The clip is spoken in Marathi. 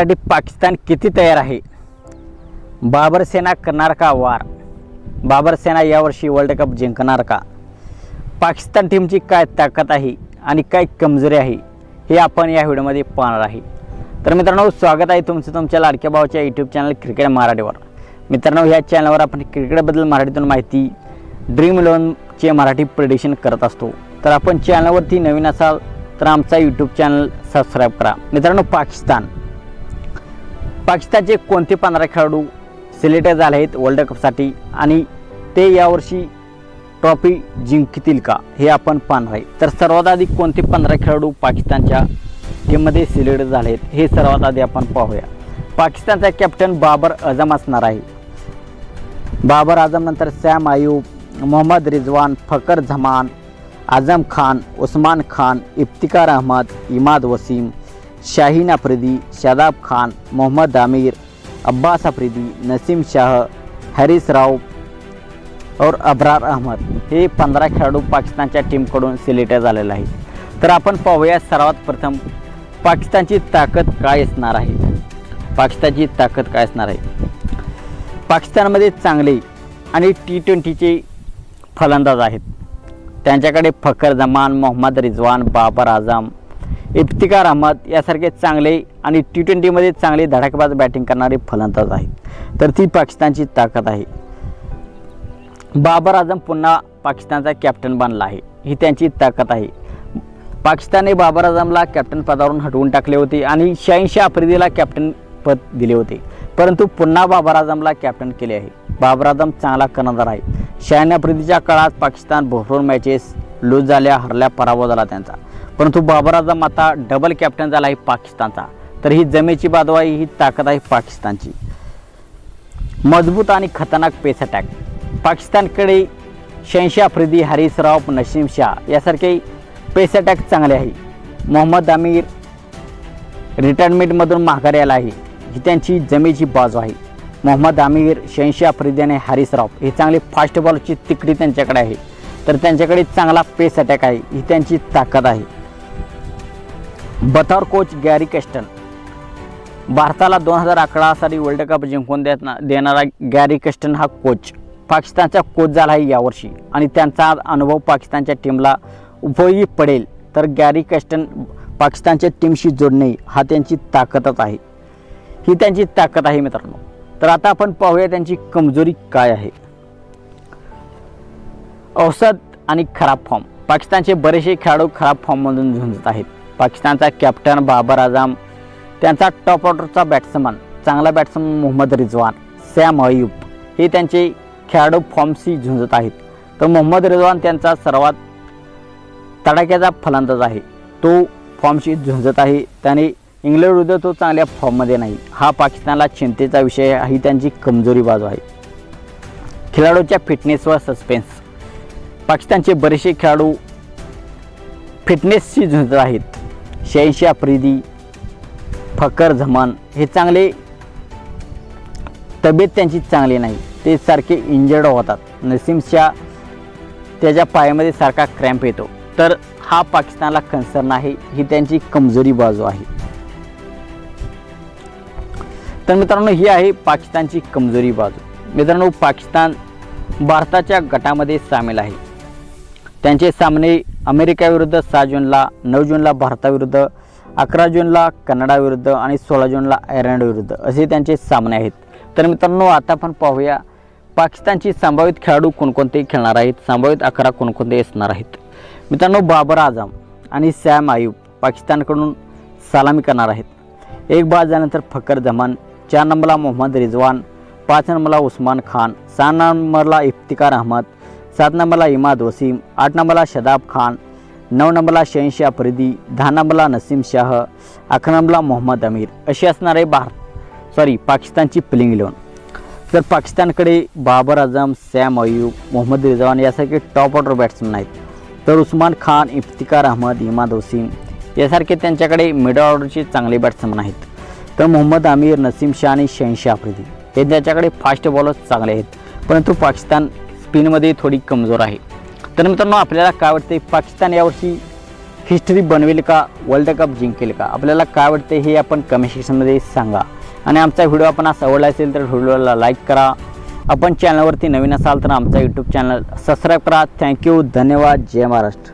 करण्यासाठी पाकिस्तान किती तयार आहे? बाबर सेना करणार का वार? बाबर सेना यावर्षी वर्ल्ड कप जिंकणार का? पाकिस्तान टीमची काय ताकद आहे आणि काय कमजोरी आहे हे आपण या व्हिडिओमध्ये पाहणार आहे. तर मित्रांनो स्वागत आहे तुमचं तुमच्या लाडक्या भावाच्या यूट्यूब चॅनल क्रिकेट मराठीवर. मित्रांनो ह्या चॅनलवर आपण क्रिकेटबद्दल मराठीतून माहिती ड्रीम इलेव्हनचे मराठी प्रिडिक्शन करत असतो. तर आपण चॅनलवरती नवीन असाल तर आमचा यूट्यूब चॅनल सबस्क्राईब करा. मित्रांनो पाकिस्तान. पाकिस्तानचे कोणते पंधरा खेळाडू सिलेक्ट झाले आहेत वर्ल्ड कपसाठी आणि ते यावर्षी ट्रॉफी जिंकतील का? हे आपण पाहणार आहे. तर सर्वात आधी कोणते पंधरा खेळाडू पाकिस्तानच्या टीममध्ये सिलेक्ट झाले आहेत हे सर्वात आधी आपण पाहूया. पाकिस्तानचा कॅप्टन बाबर अझम असणार आहे. बाबर आझमनंतर सॅम आयूब मोहम्मद रिजवान फकर झमान आझम खान उस्मान खान इफ्तिकार अहमद इमाद वसीम शाहीन आफ्रिदी शादाब खान मोहम्मद आमिर अब्बास आफ्रिदी नसीम शाह हॅरिस राव और अब्रार अहमद हे पंधरा खेळाडू पाकिस्तानच्या टीमकडून सिलेक्ट झालेले आहेत. तर आपण पाहूया सर्वात प्रथम पाकिस्तानची ताकद काय असणार आहे. पाकिस्तानची ताकद काय असणार आहे. पाकिस्तानमध्ये चांगले आणि टी ट्वेंटीचे फलंदाज आहेत. त्यांच्याकडे फकर जमान मोहम्मद रिजवान बाबर आझम इफ्तिकार अहमद यासारखे चांगले आणि टी ट्वेंटीमध्ये चांगले धडाकेबाज बॅटिंग करणारे फलंदाज आहेत. तर ती पाकिस्तानची ताकद आहे. बाबर आझम पुन्हा पाकिस्तानचा कॅप्टन बनला आहे. ही त्यांची ताकद आहे. पाकिस्तानने बाबर आझमला कॅप्टन पदावरून हटवून टाकले होते आणि शहाऐंशी आफ्रिदीला कॅप्टन पद दिले होते. परंतु पुन्हा बाबर आझमला कॅप्टन केले आहे. बाबर आझम चांगला कर्णधार आहे. शहाण्या आफ्रिदीच्या काळात पाकिस्तान भरपूर मॅचेस लूज झाल्या हरल्या पराभव झाला त्यांचा. परंतु बाबर माता आता डबल कॅप्टन झाला आहे पाकिस्तानचा. तर ही जमेची बादवाई ही ताकद आहे पाकिस्तानची. मजबूत आणि खतरनाक पेस अटॅक पाकिस्तानकडे शहाऐंशी आफ्रिदी हरीस राव नसीम शाह यासारखे पेस अटॅक चांगले आहे. मोहम्मद आमिर रिटायरमेंटमधून माघारी आला आहे. ही त्यांची जमेची बाजू आहे. मोहम्मद आमिर शहाऐंशी आफ्रिदी आणि हरीस राव हे चांगले फास्ट बॉलची तिकडी त्यांच्याकडे आहे. तर त्यांच्याकडे चांगला पेस अटॅक आहे. ही त्यांची ताकद आहे. बतौर कोच गॅरी कॅस्टन. भारताला दोन हजार अकरा साली वर्ल्ड कप जिंकून देत देणारा गॅरी कॅस्टन हा कोच. पाकिस्तानचा कोच झाला आहे यावर्षी आणि त्यांचा अनुभव पाकिस्तानच्या टीमला उपयोगी पडेल. तर गॅरी कॅस्टन पाकिस्तानच्या टीमशी जोडणे हा त्यांची ताकदच आहे. ही त्यांची ताकद आहे मित्रांनो. तर आता आपण पाहूया त्यांची कमजोरी काय आहे. औषध आणि खराब फॉर्म पाकिस्तानचे बरेचसे खेळाडू खराब फॉर्ममधून झुंजत आहेत. पाकिस्तानचा कॅप्टन बाबर आझम त्यांचा टॉप ऑर्डरचा बॅट्समन चांगला बॅट्समन मोहम्मद रिजवान सॅम अयूब हे त्यांचे खेळाडू फॉर्मशी झुंजत आहेत. तर मोहम्मद रिजवान त्यांचा सर्वात तडाख्याचा फलंदाज आहे. तो फॉर्मशी झुंजत आहे. त्याने इंग्लंडविरुद्ध तो चांगल्या फॉर्ममध्ये नाही. हा पाकिस्तानला चिंतेचा विषय ही त्यांची कमजोरी बाजू आहे. खेळाडूच्या फिटनेसवर सस्पेन्स पाकिस्तानचे बरेचसे खेळाडू फिटनेसशी झुंजत आहेत. शहाऐंशी आफ्रिदी फकर झमान हे चांगले तब्येत त्यांची चांगली नाही. ते सारखे इंजर्ड होतात. नसीम शाह त्याच्या पायामध्ये सारखा क्रॅम्प येतो. तर हा पाकिस्तानला कन्सर्न आहे. ही त्यांची कमजोरी बाजू आहे. तर मित्रांनो ही आहे पाकिस्तानची कमजोरी बाजू. मित्रांनो पाकिस्तान भारताच्या गटामध्ये सामील आहे. त्यांचे सामने अमेरिकेविरुद्ध सहा जूनला नऊ जूनला भारताविरुद्ध अकरा जूनला कॅनडाविरुद्ध आणि सोळा जूनला आयर्लंडविरुद्ध असे त्यांचे सामने आहेत. तर मित्रांनो आता आपण पाहूया पाकिस्तानची संभावित खेळाडू कोणकोणते खेळणार आहेत संभावित अकरा कोणकोणते असणार आहेत. मित्रांनो बाबर आझम आणि सॅम आयुब पाकिस्तानकडून सलामी करणार आहेत. एक बाद झाल्यानंतर फकर जमान चार नंबरला मोहम्मद रिजवान पाच नंबरला उस्मान खान सहा नंबरला इफ्तिकार अहमद सात नंबरला इमाद वसीम आठ नंबरला शदाब खान नऊ नंबरला शहनशाह फरीदी दहा नंबरला नसीम शाह अकरा नंबरला मोहम्मद अमीर. अशी असणार आहे भारत सॉरी पाकिस्तानची प्लेइंग इलेवन तर पाकिस्तानकडे बाबर आझम सॅम अयूब मोहम्मद रिजवान यासारखे टॉप ऑर्डर बॅट्समन आहेत. तर उस्मान खान इफ्तिकार अहमद इमाद वसीम यासारखे त्यांच्याकडे मिडल ऑर्डरचे चांगले बॅट्समन आहेत. तर मोहम्मद आमिर नसीम शाह आणि शहनशाह आफ्रिदी हे त्यांच्याकडे फास्ट बॉलर्स चांगले आहेत. परंतु पाकिस्तान स्पिनमध्ये थोडी कमजोर आहे. तर मित्रांनो आपल्याला काय वाटते पाकिस्तान यावर्षी हिस्ट्री बनवेल का वर्ल्ड कप जिंकेल का? आपल्याला काय वाटते हे आपण कमेंट सेक्शनमध्ये सांगा. आणि आमचा व्हिडिओ आपण असं आवडला असेल तर व्हिडिओला लाईक करा. आपण चॅनलवरती नवीन असाल तर आमचा यूट्यूब चॅनल सबस्क्राईब करा. थँक्यू धन्यवाद. जय महाराष्ट्र.